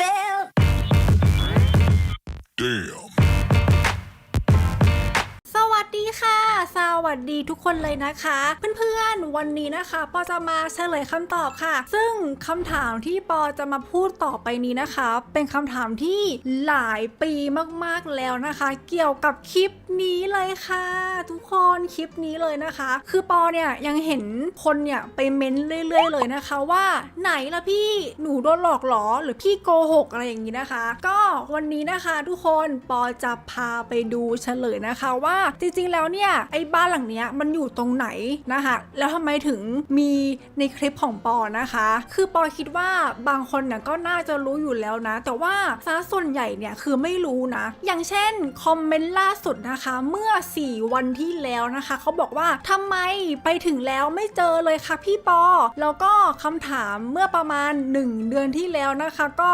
fell. Damn. สวัสดีทุกคนเลยนะคะ เพื่อนๆ วันนี้นะคะ ปอจะมาเฉลยคำตอบค่ะ ซึ่งคำถามที่ปอจะมาพูดต่อไปนี้นะคะ เป็นคำถามที่หลายปีมากๆแล้วนะคะ เกี่ยวกับคลิปนี้เลยค่ะ ทุกคนคลิปนี้เลยนะคะ คือปอเนี่ยยังเห็นคนเนี่ยไปเม้นเรื่อย ๆ เลยนะคะ ว่าไหนละพี่หนูโดนหลอกหรอหรือพี่โกหกอะไรอย่างนี้นะคะ ก็วันนี้นะคะทุกคนปอจะพาไปดูเฉลยนะคะว่าจริงๆแล้วเนี่ยไอบ้านหลังเนี้ยมันอยู่ตรงไหนนะคะแล้วทำไมถึงมีในคลิปของปอนะคะ คือปอคิดว่าบางคนเนี่ยก็น่าจะรู้อยู่แล้วนะ แต่ว่าซะส่วนใหญ่เนี่ยคือไม่รู้นะ อย่างเช่นคอมเมนต์ล่าสุดนะคะ เมื่อ 4 วันที่แล้วนะคะเขาบอกว่าทำไมไปถึงแล้วไม่เจอเลยคะพี่ปอ แล้วก็คำถามเมื่อประมาณ 1 เดือนที่แล้วนะคะ ก็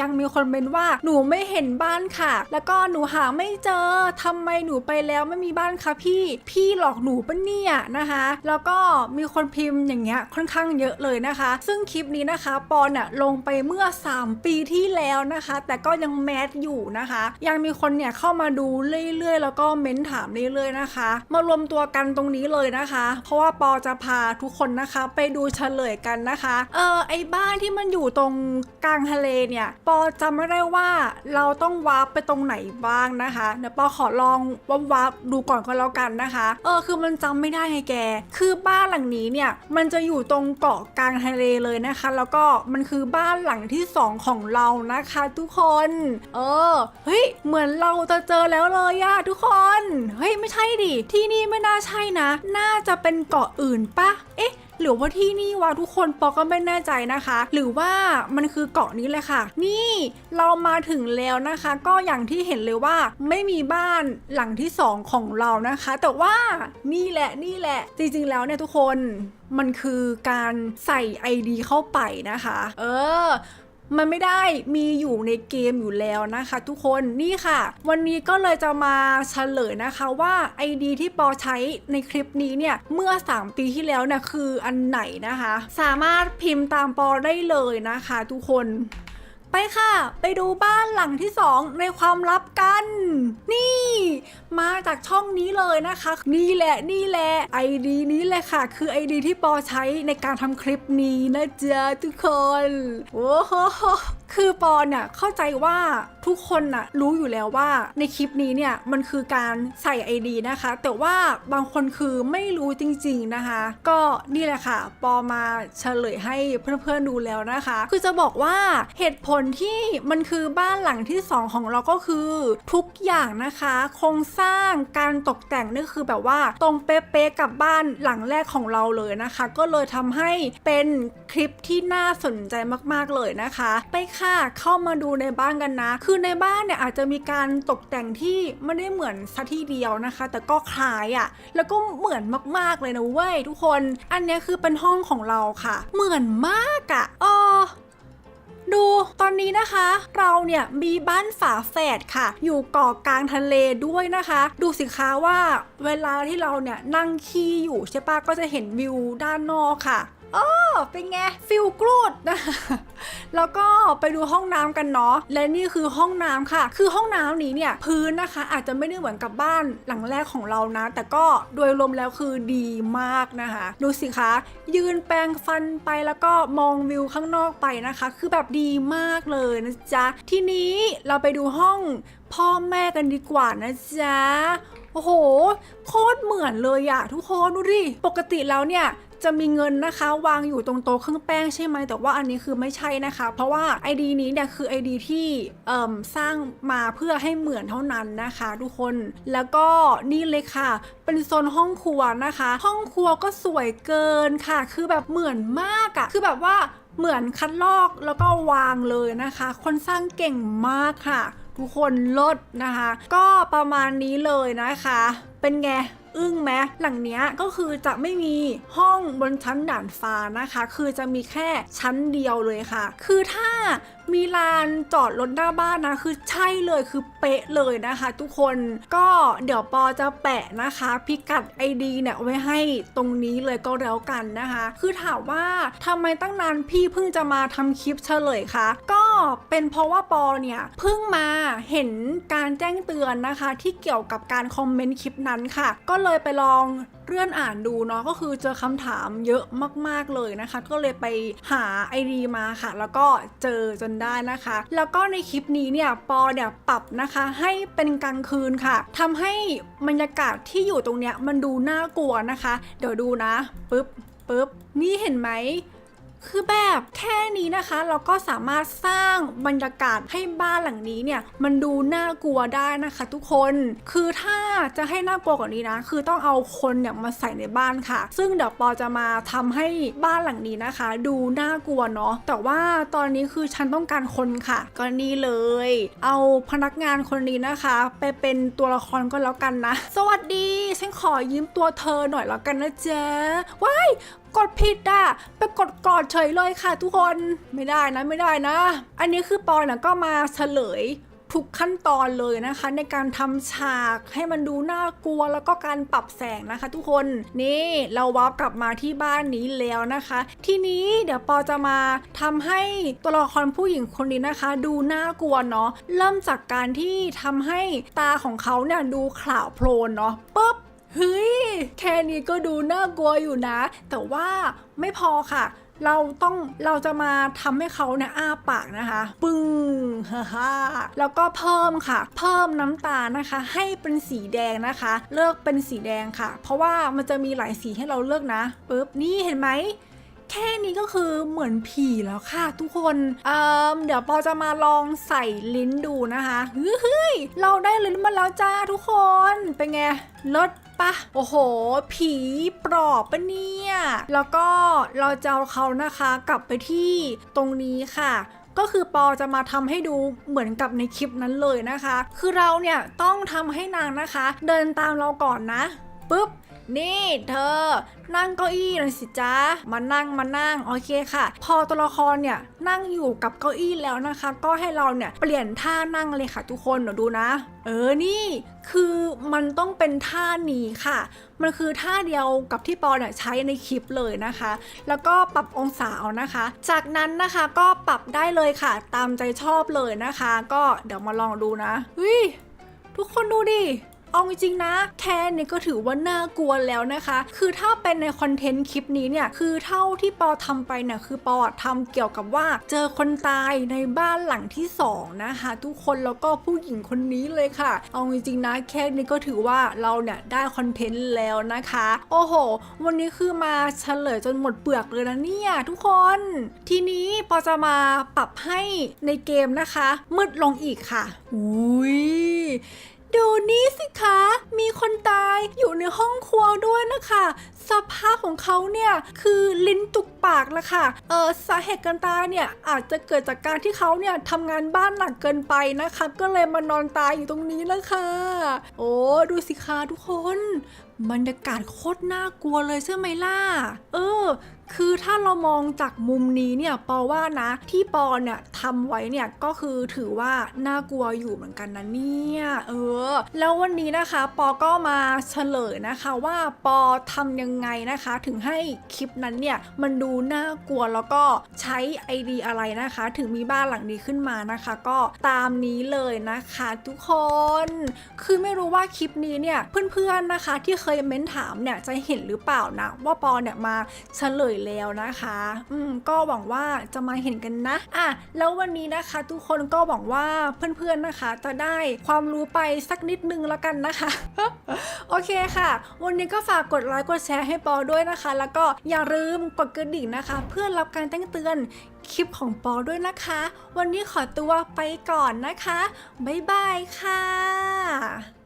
ยังมีคนเป็นว่าหนูไม่เห็นบ้านค่ะ แล้วก็หนูหาไม่เจอทำไมหนูไปแล้วไม่มีบ้านคะพี่ พี่หลอกหนูปะเนี่ยนะคะ แล้วก็มีคนพิมพ์อย่างเงี้ยค่อนข้างเยอะเลยนะคะ ซึ่งคลิปนี้นะคะ ปอนเนี่ยลงไปเมื่อ 3 ปีที่แล้วนะคะ แต่ก็ยังแมสอยู่นะคะ ยังมีคนเนี่ยเข้ามาดูเรื่อยๆ แล้วก็เม้นถามเรื่อยๆนะคะ มารวมตัวกันตรงนี้เลยนะคะ เพราะว่าปอจะพาทุกคนนะคะ ไปดูเฉลยกันนะคะ เออไอบ้านที่มันอยู่ตรงกลางทะเลเนี่ย ปอจำไม่ได้ว่าเราต้องวาร์ปไปตรงไหนบ้างนะคะเดี๋ยวปอขอลองวาร์ปวาร์ปดูก่อนก็แล้วกันนะคะ เออคือมันจำไม่ได้ไงแก คือบ้านหลังนี้เนี่ยมันจะอยู่ตรงเกาะกลางทะเลเลยนะคะ แล้วก็มันคือบ้านหลังที่สองของเรานะคะ ทุกคน เออเฮ้ยเหมือนเราจะเจอแล้วเลยอะทุกคนเฮ้ยไม่ใช่ดิที่นี่ไม่น่าใช่นะ น่าจะเป็นเกาะอื่นปะเอ๊ะ หรือว่าที่นี่วะทุกคนปอก็ไม่แน่ใจนะคะ หรือว่ามันคือเกาะนี้เลยค่ะ นี่เรามาถึงแล้วนะคะ ก็อย่างที่เห็นเลยว่าไม่มีบ้านหลังที่สองของเรานะคะ แต่ว่านี่แหละนี่แหละ จริงๆแล้วเนี่ยทุกคนมันคือการใส่ ID เข้าไปนะคะ เออ มันไม่ได้มีอยู่ในเกมอยู่แล้วนะคะ ทุกคนนี่ค่ะ วันนี้ก็เลยจะมาเฉลยนะคะว่า ID ที่ปอใช้ในคลิปนี้เนี่ย เมื่อ 3 ปีที่แล้วเนี่ยคืออันไหนนะคะ สามารถพิมพ์ตามปอได้เลยนะคะ ทุกคน ไปค่ะ ไปดูบ้านหลังที่ 2 ในความลับกัน นี่ มาจากช่องนี้เลยนะคะ นี่แหละนี่แหละไอดีนี้แหละค่ะ คือไอดีที่ปอใช้ในการทำคลิปนี้นะจ๊ะทุกคน โอ้โหคือปอเนี่ยเข้าใจว่าทุกคนน่ะรู้อยู่แล้วว่าในคลิปนี้เนี่ยมันคือการใส่ ID นะคะ แต่ว่าบางคนคือไม่รู้จริงๆนะคะ ก็นี่แหละค่ะ ปอมาเฉลยให้เพื่อนๆดูแล้วนะคะ คือจะบอกว่าเหตุผลที่มันคือบ้านหลังที่ 2 ของเราก็คือทุกอย่างนะคะ โครงสร้างการตกแต่งนี่คือแบบว่าตรงเป๊ะๆกับบ้านหลังแรกของเราเลยนะคะ ก็เลยทำให้เป็น ลิปที่น่าสนใจมากๆเลยนะคะ ไปค่ะเข้ามาดูในบ้านกันนะ คือในบ้านเนี่ยอาจจะมีการตกแต่งที่ไม่ได้เหมือนซะทีเดียวนะคะ แต่ก็คล้ายอะ่ะแล้วก็เหมือนมากๆเลยนะเว้ยทุกคน อันนี้คือเป็นห้องของเราค่ะ เหมือนมากอะ่ะเออดูตอนนี้นะคะ เราเนี่ยมีบ้านฝาแฝดค่ะ อยู่เกาะกลางทะเลด้วยนะคะ ดูสิคะว่าเวลาที่เราเนี่ยนั่งขี้อยู่ใช่ปะก็จะเห็นวิวด้านนอกค่ะ เออเป็นไงฟิลกรูดนะ แล้วก็ไปดูห้องน้ำกันเนาะ และนี่คือห้องน้ำค่ะ คือห้องน้ำนี้เนี่ยพื้นนะคะ อาจจะไม่ได้เหมือนกับบ้านหลังแรกของเรานะ แต่ก็โดยรวมแล้วคือดีมากนะคะ ดูสิคะ ยืนแปรงฟันไปแล้วก็มองวิวข้างนอกไปนะคะ คือแบบดีมากเลยนะจ๊ะ ทีนี้เราไปดูห้องพ่อแม่กันดีกว่านะจ๊ะ โอ้โห โคตรเหมือนเลยอะทุกคนดูดิ ปกติแล้วเนี่ย จะมีเงินนะคะวางอยู่ตรงโต๊ะเครื่องแป้งใช่ไหมแต่ว่าอันนี้คือไม่ใช่นะคะ เพราะว่า ID นี้เนี่ยคือ ID ที่เอ่มสร้างมาเพื่อให้เหมือนเท่านั้นนะคะ ทุกคนแล้วก็นี่เลยค่ะ เป็นโซนห้องครัวนะคะ ห้องครัวก็สวยเกินค่ะ คือแบบเหมือนมากอะคือแบบว่าเหมือนคัดลอกแล้วก็วางเลยนะคะ คนสร้างเก่งมากค่ะ ทุกคนลดนะคะ ก็ประมาณนี้เลยนะคะ เป็นไง อึ้งไหมหลังเนี้ยก็คือจะไม่มีห้องบนชั้นด่านฟ้านะคะ คือจะมีแค่ชั้นเดียวเลยค่ะ คือถ้ามีลานจอดรถหน้าบ้านนะ คือใช่เลยคือเป๊ะเลยนะคะ ทุกคนก็เดี๋ยวปอจะแปะนะคะ พิกัด ID เนี่ยไว้ให้ตรงนี้เลยก็แล้วกันนะคะ คือถามว่าทำไมตั้งนานพี่เพิ่งจะมาทำคลิปเฉลยคะก็เป็นเพราะว่าปอเนี่ยเพิ่งมาเห็นการแจ้งเตือนนะคะ ที่เกี่ยวกับการคอมเมนต์คลิปนั้นค่ะ ก็เลยไปลองเลื่อนอ่านดูเนาะก็คือเจอคำถามเยอะมาก ๆ เลยนะคะ ก็เลยไปหาไอดีมาค่ะ แล้วก็เจอจนได้นะคะ แล้วก็ในคลิปนี้เนี่ยปอเนี่ยปรับนะคะให้เป็นกลางคืนค่ะทำให้บรรยากาศที่อยู่ตรงเนี้ยมันดูน่ากลัวนะคะ เดี๋ยวดูนะปึ๊บปึ๊บนี่เห็นไหม คือแบบแค่นี้นะคะเราก็สามารถสร้างบรรยากาศให้บ้านหลังนี้เนี่ยมันดูน่ากลัวได้นะคะ ทุกคนคือถ้าจะให้น่ากลัวกว่านี้นะ คือต้องเอาคนเนี่ยมาใส่ในบ้านค่ะ ซึ่งเดี๋ยวปอจะมาทำให้บ้านหลังนี้นะคะ ดูน่ากลัวเนาะแต่ว่าตอนนี้คือฉันต้องการคนค่ะ ก็นี่เลย เอาพนักงานคนนี้นะคะ ไปเป็นตัวละครก็แล้วกันนะ สวัสดี ฉันขอยืมตัวเธอหน่อยแล้วกันนะเจ๊ว้าย กดผิดอะไปกดกอดเฉยเลยค่ะทุกคนไม่ได้นะไม่ได้นะ อันนี้คือปอยนะก็มาเฉลยทุกขั้นตอนเลยนะคะ ในการทำฉากให้มันดูน่ากลัวแล้วก็การปรับแสงนะคะ ทุกคนนี่เราวาร์ปกลับมาที่บ้านนี้แล้วนะคะ ทีนี้เดี๋ยวปอจะมาทำให้ตัวละครผู้หญิงคนนี้นะคะ ดูน่ากลัวเนาะเริ่มจากการที่ทำให้ตาของเขาเนี่ยดูขาวโพลนเนาะปุ๊บ เฮ้ย แค่นี้ก็ดูน่ากลัวอยู่นะ แต่ว่าไม่พอค่ะเราต้องเราจะมาทำให้เขาเนี่ยอ้าปากนะคะ ปึ้งฮ่าฮ่าแล้วก็เพิ่มค่ะ เพิ่มน้ำตาลนะคะ ให้เป็นสีแดงนะคะ เลือกเป็นสีแดงค่ะ เพราะว่ามันจะมีหลายสีให้เราเลือกนะปึ๊บนี่เห็นไหมแค่นี้ก็คือเหมือนผีแล้วค่ะ ทุกคนเอ่อเดี๋ยวปอจะมาลองใส่ลิ้นดูนะคะเฮ้ยเราได้ลิ้นมาแล้วจ้าทุกคนเป็นไงลด ปะโอ้โห ผีปลอบปะเนี่ย แล้วก็เราจะเอาเขานะคะกลับไปที่ตรงนี้ค่ะก็คือปอจะมาทำให้ดูเหมือนกับในคลิปนั้นเลยนะคะ คือเราเนี่ยต้องทำให้นางนะคะ เดินตามเราก่อนนะปุ๊บ นี่เธอ นั่งเก้าอี้หน่อยสิจ๊ะมานั่งมานั่งโอเคค่ะ พอตัวละครเนี่ยนั่งอยู่กับเก้าอี้แล้วนะคะ ก็ให้เราเนี่ยเปลี่ยนท่านั่งเลยค่ะ ทุกคนเดี๋ยวดูนะ เออนี่คือมันต้องเป็นท่านี้ค่ะ มันคือท่าเดียวกับที่ปอเนี่ยใช้ในคลิปเลยนะคะ แล้วก็ปรับองศาเอานะคะ จากนั้นนะคะก็ปรับได้เลยค่ะ ตามใจชอบเลยนะคะ ก็เดี๋ยวมาลองดูนะเฮ้ยทุกคนดูดิ เอาจริงๆนะ แค่นี้ก็ถือว่าน่ากลัวแล้วนะคะ คือถ้าเป็นในคอนเทนต์คลิปนี้เนี่ย คือเท่าที่ปอทำไปเนี่ยคือปอทำเกี่ยวกับว่าเจอคนตายในบ้านหลังที่สองนะคะ ทุกคนแล้วก็ผู้หญิงคนนี้เลยค่ะ เอาจริงๆนะแค่นี้ก็ถือว่าเราเนี่ยได้คอนเทนต์แล้วนะคะ โอ้โห วันนี้คือมาเฉลยจนหมดเปลือกเลยนะเนี่ยทุกคน ทีนี้ปอจะมาปรับให้ในเกมนะคะ มืดลงอีกค่ะ อุ้ย ดูนี่สิคะ มีคนตายอยู่ในห้องครัวด้วยนะคะ สภาพของเขาเนี่ยคือลิ้นจุกปากละค่ะ เออสาเหตุการตายเนี่ยอาจจะเกิดจากการที่เขาเนี่ยทำงานบ้านหนักเกินไปนะคะ ก็เลยมานอนตายอยู่ตรงนี้แล้วค่ะ โอ้ดูสิคะทุกคน บรรยากาศโคตรน่ากลัวเลยใช่ไหมล่ะ เออ คือถ้าเรามองจากมุมนี้เนี่ยปอว่านะ ที่ปอเนี่ยทำไว้เนี่ยก็คือถือว่าน่ากลัวอยู่เหมือนกันนะเนี่ยเออ แล้ววันนี้นะคะปอก็มาเฉลยนะคะว่าปอทำยังไงนะคะ ถึงให้คลิปนั้นเนี่ยมันดูน่ากลัวแล้วก็ใช้ไอเดียอะไรนะคะ ถึงมีบ้านหลังนี้ขึ้นมานะคะ ก็ตามนี้เลยนะคะ ทุกคน คือไม่รู้ว่าคลิปนี้เนี่ยเพื่อนๆนะคะที่เคยเม้นถามเนี่ยจะเห็นหรือเปล่านะว่าปอเนี่ยมาเฉลยแล้วนะคะ อืมก็หวังว่าจะมาเห็นกันนะอะแล้ววันนี้นะคะ ทุกคนก็หวังว่าเพื่อนๆนะคะ จะได้ความรู้ไปสักนิดนึงแล้วกันนะคะ โอเคค่ะ วันนี้ก็ฝากกดไลค์กดแชร์ให้ปอด้วยนะคะ แล้วก็อย่าลืมกดกระดิ่งนะคะ เพื่อรับการแจ้งเตือนคลิปของปอด้วยนะคะ วันนี้ขอตัวไปก่อนนะคะ บ๊ายบายค่ะ